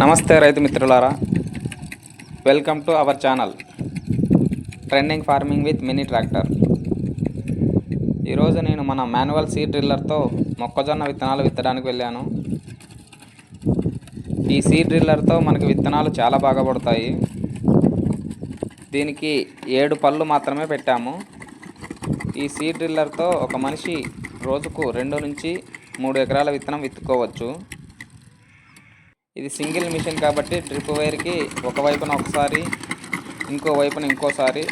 నమస్తే రైతు మిత్రులారా. Welcome to our channel trending farming with mini tractor ఈరోజు నేను మన మాన్యువల్ సీడ్ డ్రిల్లర్తో మొక్కజొన్న విత్తనాలు విత్తడానికి వెళ్ళాను. ఈ సీడ్ డ్రిల్లర్తో మనకి విత్తనాలు చాలా బాగా పడతాయి. దీనికి ఏడు పళ్ళు మాత్రమే పెట్టాము. ఈ సీడ్ డ్రిల్లర్తో ఒక మనిషి రోజుకు రెండు నుంచి మూడు ఎకరాల విత్తనం విత్తుకోవచ్చు. ఇది సింగిల్ మిషన్ కాబట్టి డ్రిప్ వైర్కి ఒక వైపున ఒకసారి ఇంకో వైపున ఇంకోసారి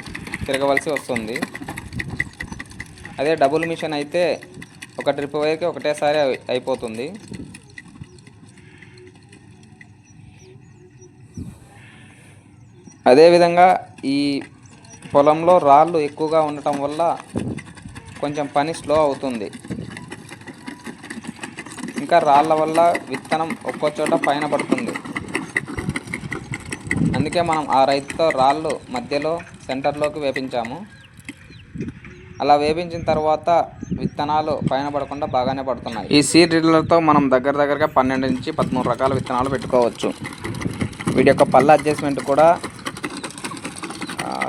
తిరగవలసి వస్తుంది. అదే డబుల్ మిషన్ అయితే ఒక డ్రిప్ వైర్కి ఒకటేసారి అయిపోతుంది. అదేవిధంగా ఈ పొలంలో రాళ్ళు ఎక్కువగా ఉండటం వల్ల కొంచెం పని స్లో అవుతుంది. ఇంకా రాళ్ళ వల్ల విత్తనం ఒక్కో చోట పైన పడుతుంది. అందుకే మనం ఆ రైతుతో రాళ్ళు మధ్యలో సెంటర్లోకి వేపించాము. అలా వేపించిన తర్వాత విత్తనాలు పైన పడకుండా బాగానే పడుతున్నాయి. ఈ సీడ్ డ్రిల్లర్తో మనం దగ్గర దగ్గరగా పన్నెండు నుంచి పదమూడు రకాల విత్తనాలు పెట్టుకోవచ్చు. వీటి యొక్క పళ్ళ అడ్జస్ట్మెంట్ కూడా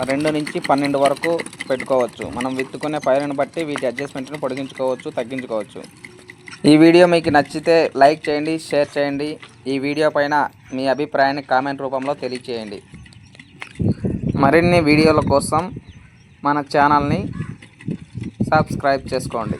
రెండు నుంచి పన్నెండు వరకు పెట్టుకోవచ్చు. మనం విత్తుకునే పైరుని బట్టి వీటి అడ్జస్ట్మెంట్ను పొడిగించుకోవచ్చు తగ్గించుకోవచ్చు. ఈ వీడియో మీకు నచ్చితే లైక్ చేయండి షేర్ చేయండి. ఈ వీడియో పైన మీ అభిప్రాయాన్ని కామెంట్ రూపంలో తెలియచేయండి. మరిన్ని వీడియోల కోసం మన ఛానల్ని సబ్స్క్రైబ్ చేసుకోండి.